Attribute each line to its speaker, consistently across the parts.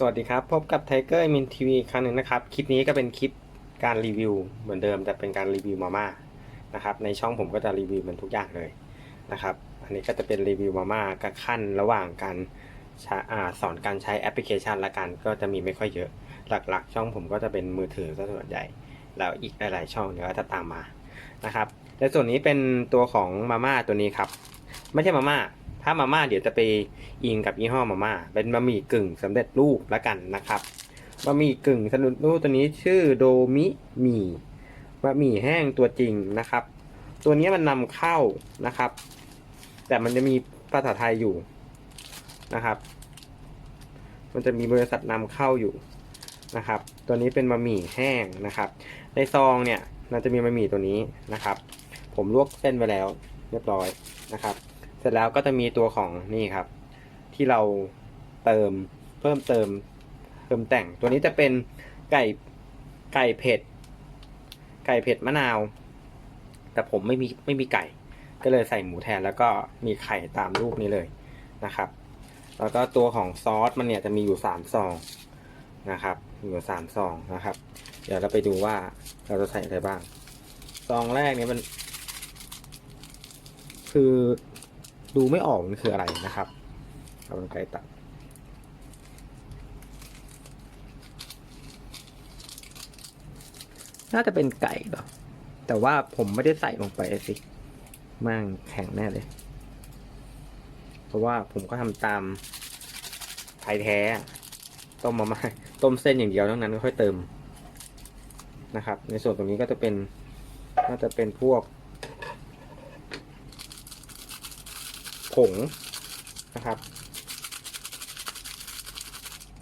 Speaker 1: สวัสดีครับ พบกับ Tiger m i n TV อีกครั้งหนึ่งนะครับ คลิปนี้ก็เป็นคลิปการรีวิวเหมือนเดิม แต่เป็นการรีวิวมาม่านะครับ ในช่องผมก็จะรีวิวมันทุกอย่างเลยนะครับ อันนี้ก็จะเป็นรีวิวมาม่ากับขั้นระหว่างการอสอนการใช้แอปพลิเคชันละกันก็จะมีไม่ค่อยเยอะ หลักๆ ช่องผมก็จะเป็นมือถือซะส่วนใหญ่ แล้วอีกหลายๆช่องเดี๋ยวก็จะตามมานะครับ และส่วนนี้เป็นตัวของมาม่าตัวนี้ครับ ไม่ใช่มาม่า ถ้ามาม่าเดี๋ยวจะไปอิงกับยี่ห้อมาม่าเป็นบะหมี่กึ่งสำเร็จรูปละกันนะครับบะหมี่กึ่งสำเร็จรูปตัวนี้ชื่อโดมิหมี่บะหมี่แห้งตัวจริงนะครับ ตัวนี้มันนำเข้านะครับ แต่มันจะมีภาษาไทยอยู่นะครับ มันจะมีบริษัทนำเข้าอยู่นะครับ ตัวนี้เป็นบะหมี่แห้งนะครับ ในซองเนี่ยมันจะมีบะหมี่ตัวนี้นะครับ ผมลวกเส้นไว้แล้ว เรียบร้อยนะครับ ร็จแล้วก็จะมีตัวของนี่ครับ ที่เราเติมเพิ่มเติมเติมแต่งตัวนี้จะเป็นไก่ไก่เผ็ด ไก่เผ็ดมะนาว แต่ผมไม่มีไม่มีไก่ ก็เลยใส่หมูแทนแล้วก็มีไข่ตามรูปนี้เลยนะครับ แล้วก็ตัวของซอสมันเนี่ยจะมีอยู่สามซองนะครับอยู่สามซองนะครับ เดี๋ยวเราไปดูว่าเราจะใส่อะไรบ้าง ซองแรกเนี่ยมัน คือ ดูไม่ออกมันคืออะไรนะครับเอาเป็นไกลตัดน่าจะเป็นไก่เหรอ แต่ว่าผมไม่ได้ใส่ลงไปสิมั่งแข็งแน่เลย เพราะว่าผมก็ทำตามไทยแท้ ต้มมามาต้มเส้นอย่างเดียวทั้งนั้นก็ค่อยเติมนะครับ ในส่วนตรงนี้ก็จะเป็นน่าจะเป็นพวก ผงนะครับ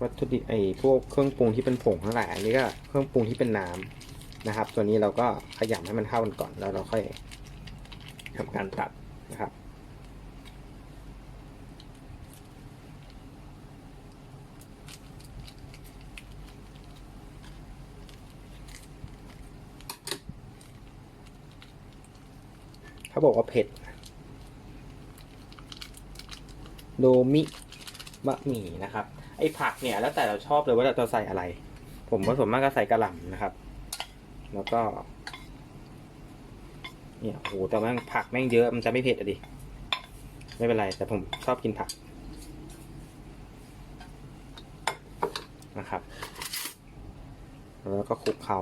Speaker 1: วัตถุดิบไอ้พวกเครื่องปรุงที่เป็นผงทั้งหลายอันนี้ก็เครื่องปรุงที่เป็นน้ำนะครับ ตัวนี้เราก็ขยำให้มันเข้ากันก่อนแล้วเราค่อยทำการตัดนะครับเขาบอกว่าเผ็ด โดมิบะหมี่นะครับ ไอ้ผักเนี่ยแล้วแต่เราชอบเลยว่าเราจะใส่อะไร ผมผสมมากก็ใส่กระหล่ำนะครับ แล้วก็ เนี่ยโหแต่แม่งผักแม่งเยอะมันจะไม่เผ็ดอะดิ ไม่เป็นไร แต่ผมชอบกินผักนะครับ แล้วก็คลุกเคล้า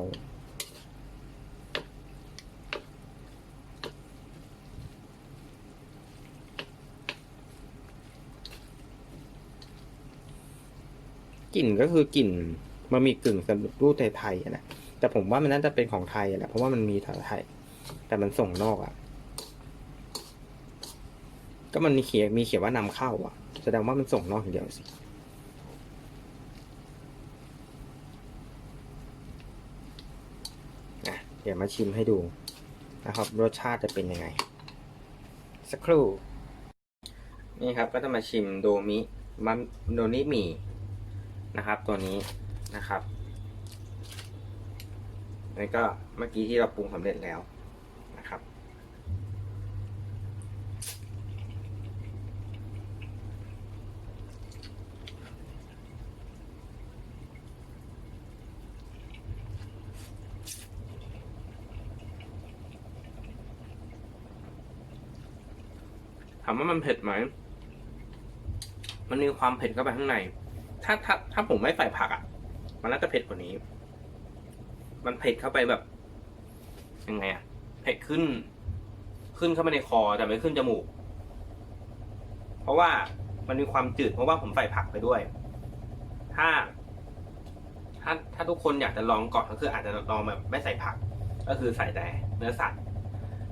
Speaker 1: กลิ่นก็คือกลิ่นมันมีกึ่งสำเร็จรูปไทยๆนะแต่ผมว่ามันน่าจะเป็นของไทยอะแหละเพราะว่ามันมีไทย แต่มันส่งนอกอะก็มันมีเขียนมีเขียนว่านำเข้าอะแสดงว่ามันส่งนอกอย่างเดียวสิเดี๋ยวมาชิมให้ดูนะครับ รสชาติจะเป็นยังไง สักครู่ นี่ครับก็จะมาชิมโดมิมันโดนิมี นะครับ ตัวนี้นะครับนี่ก็เมื่อกี้ที่เราปรุงสำเร็จแล้วนะครับ ถามว่ามันเผ็ดไหม มันมีความเผ็ดเข้าไปข้างใน ถ้าถ้าถ้าผมไม่ใส่ผักอะ มันน่าจะเผ็ดกว่านี้ มันเผ็ดเข้าไปแบบยังไงอะเผ็ดขึ้น ขึ้นเข้าไปในคอแต่ไม่ขึ้นจมูก เพราะว่ามันมีความจืดเพราะว่าผมใส่ผักไปด้วย ถ้า ถ้าถ้าทุกคนอยากจะลองก่อนก็คือ อาจจะลองแบบไม่ใส่ผัก ก็คือใส่แต่เนื้อสัตว์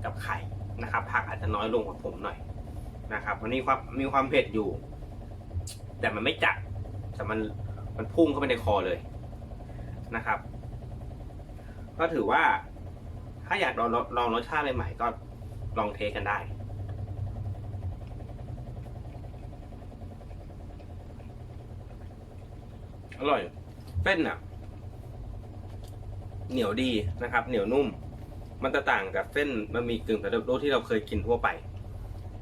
Speaker 1: กับไข่นะครับ ผักอาจจะน้อยลงกว่าผมหน่อยนะครับ มันมีความมีความเผ็ดอยู่ แต่มันไม่จัด แต่มันมันพุ่งเข้าไปในคอเลยนะครับ ก็ถือว่าถ้าอยากลองลองรสชาติใหม่ๆก็ลองเทสกันได้อร่อยเส้นอะ เหนียวดีนะครับ เหนียวนุ่ม มันจะต่างกับเส้นบะหมี่กึ่งสำเร็จรูปที่เราเคยกินทั่วไป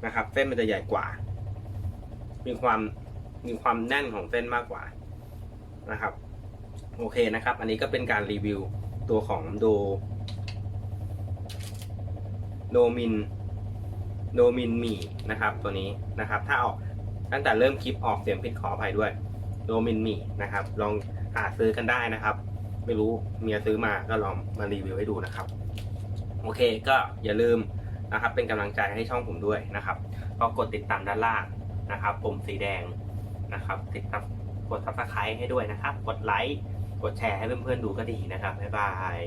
Speaker 1: นะครับ เส้นมันจะใหญ่กว่า มีความ มีความแน่นของเส้นมากกว่านะครับ โอเคนะครับ อันนี้ก็เป็นการรีวิวตัวของโด โดมิน โดมินมีนะครับ ตัวนี้นะครับ ถ้าออกตั้งแต่เริ่มคลิปออกเสียงผิดขออภัยด้วย โดมินมีนะครับ ลองหาซื้อกันได้นะครับ ไม่รู้เมียซื้อมาก็ลองมารีวิวให้ดูนะครับ โอเคก็อย่าลืมนะครับ เป็นกำลังใจให้ช่องผมด้วยนะครับก็กดติดตามด้านล่างนะครับปุ่มสีแดง นะครับติดตามกด subscribe ให้ด้วยนะครับ กดไลค์ กดแชร์ให้เพื่อนๆดูก็ดีนะครับ บ๊ายบาย